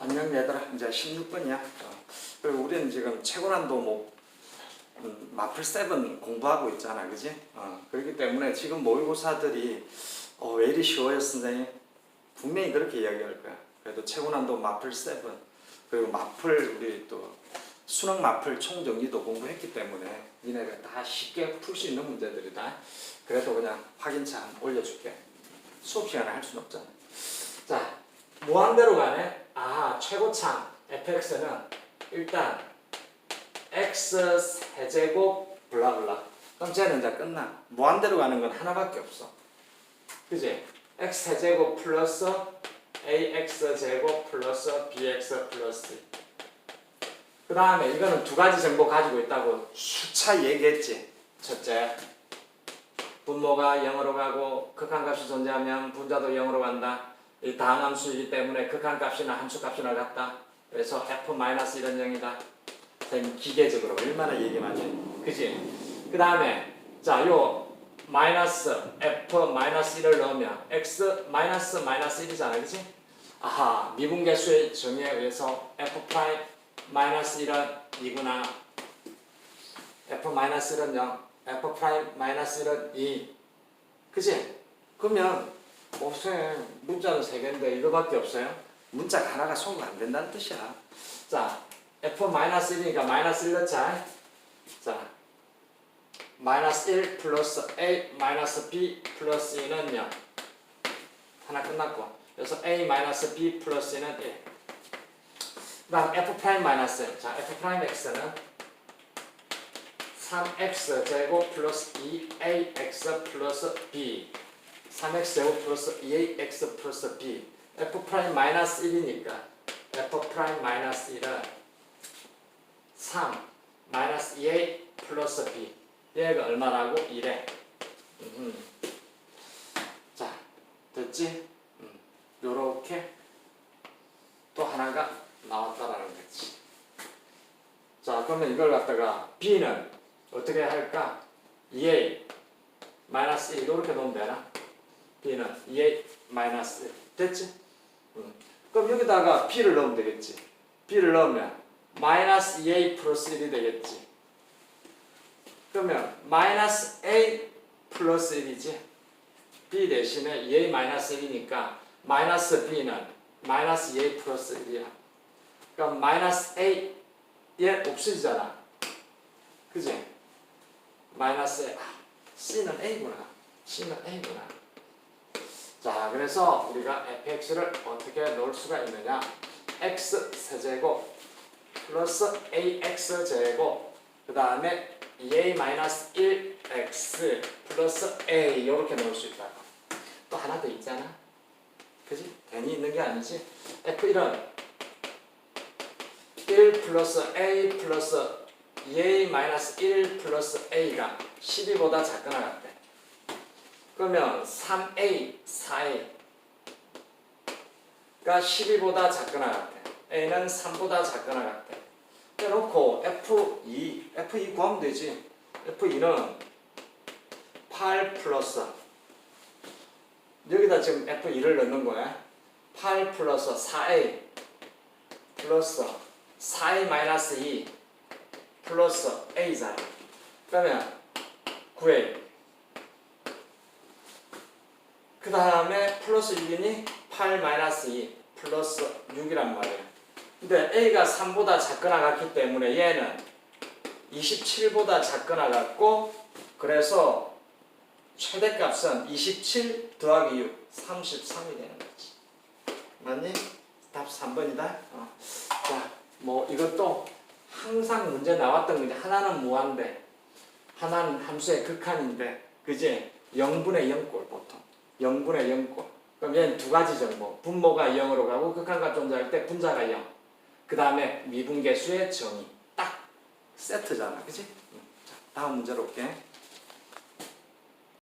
안녕 얘들아 이제 16번이야. 그리고 우리는 지금 최고난도 뭐 음, 마플 7 공부하고 있잖아 그지? 어, 그렇기 때문에 지금 모의고사들이 어, 왜 이리 쉬워요 선생님? 분명히 그렇게 이야기할 거야. 그래도 최고난도 마플 7 그리고 마플 우리 또 수능 마플 총정리도 공부했기 때문에 니네가 다 쉽게 풀 수 있는 문제들이다. 그래도 그냥 확인차 올려줄게. 수업 시간에 할 수는 없잖아. 자 무한대로 가네. 아 최고창. fx는 일단 x 세제곱 블라블라. 그럼 쟤는 이제 끝나. 무한대로 가는 건 하나밖에 없어. 그지? X 세제곱 플러스 ax 제곱 플러스 bx 플러스 그 다음에 이거는 두 가지 정보 가지고 있다고 수차 얘기했지. 첫째 분모가 0으로 가고 극한값이 존재하면 분자도 0으로 간다. 이 다항함수이기 때문에 극한값이나 함수값이나 같다. 그래서 f 마이너스 이런 0이다. 선생님 기계적으로 얼마나 얘기 많이 해 그지? 그 다음에 자요 마이너스 f 마이너스 1을 넣으면 x 마이너스 마이너스 1이잖아 그지? 아하 미분계수의 정의에 의해서 f 프라임 마이너스 1은 2구나. F 마이너스 1은 0 f 프라임 마이너스 1은 2 그지? 그러면 없어요. 문자는 세 개인데 이거밖에 없어요. 문자 하나가 소금 안 된다는 뜻이야. 자 f 마이너스 1이니까 마이너스 1 넣자. 자 마이너스 1 플러스 a 마이너스 b 플러스 2는 0 하나 끝났고. 그래서 a 마이너스 b 플러스 2는 1 그 다음 f 프라임 마이너스 자 f 프라임 x는 3x 제곱 플러스 2ax 플러스 b 3x 제곱 플러스 2ax 플러스 b f 프라임 마이너스 1이니까 f 프라임 마이너스 1은 3 마이너스 2a 플러스 b 얘가 얼마라고? 1에 음. 자 됐지? 음. 요렇게 또 하나가 나왔다라는 거지 자 그러면 이걸 갖다가 b는 어떻게 할까? 2a 마이너스 1 이렇게 놓으면 되나? B는 2a 마이너스 1 됐지? 음. 그럼 여기다가 b를 넣으면 되겠지. B를 넣으면 마이너스 2a 플러스 1이 되겠지. 그러면 마이너스 a 플러스 1이지. B 대신에 2a 마이너스 1이니까 마이너스 b는 마이너스 2a 플러스 1이야. 그럼 마이너스 a 얘 없어지잖아. 그지? 마이너스 아, c는 a구나. C는 a구나 자 그래서 우리가 fx를 어떻게 넣을 수가 있느냐? X 세제곱 플러스 ax 제곱 그 다음에 2a 마이너스 1x 플러스 a 이렇게 넣을 수 있다고 또 하나 더 있잖아. 그지? 괜히 있는 게 아니지? F1은 1 플러스 a 플러스 2a 마이너스 1 플러스 a가 12보다 작거나 같대 그러면 3a 4a가 12보다 작거나 같대 a는 3보다 작거나 같대 해놓고 F2, F2 구하면 되지. F2는 8 플러스 여기다 지금 F2를 넣는 거야. 8 플러스 4A 플러스 4A 마이너스 2 플러스 A잖아. 그러면 9A 그 다음에 플러스 6이니 8 마이너스 2 플러스 6이란 말이야. 근데 A가 3보다 작거나 같기 때문에 얘는 27보다 작거나 같고 그래서 최대값은 27 더하기 6 33이 되는 거지 맞니? 답 3번이다 어. 자 뭐 이것도 항상 문제 나왔던 건데 하나는 무한대 하나는 함수의 극한인데 그지? 0분의 0꼴 보통 0분의 0꼴 그럼 얘는 두 가지 정보 분모가 0으로 가고 극한값 존재할 때 분자가 0 그 다음에 미분계수의 정의. 딱 세트잖아. 그치? 자, 다음 문제로 올게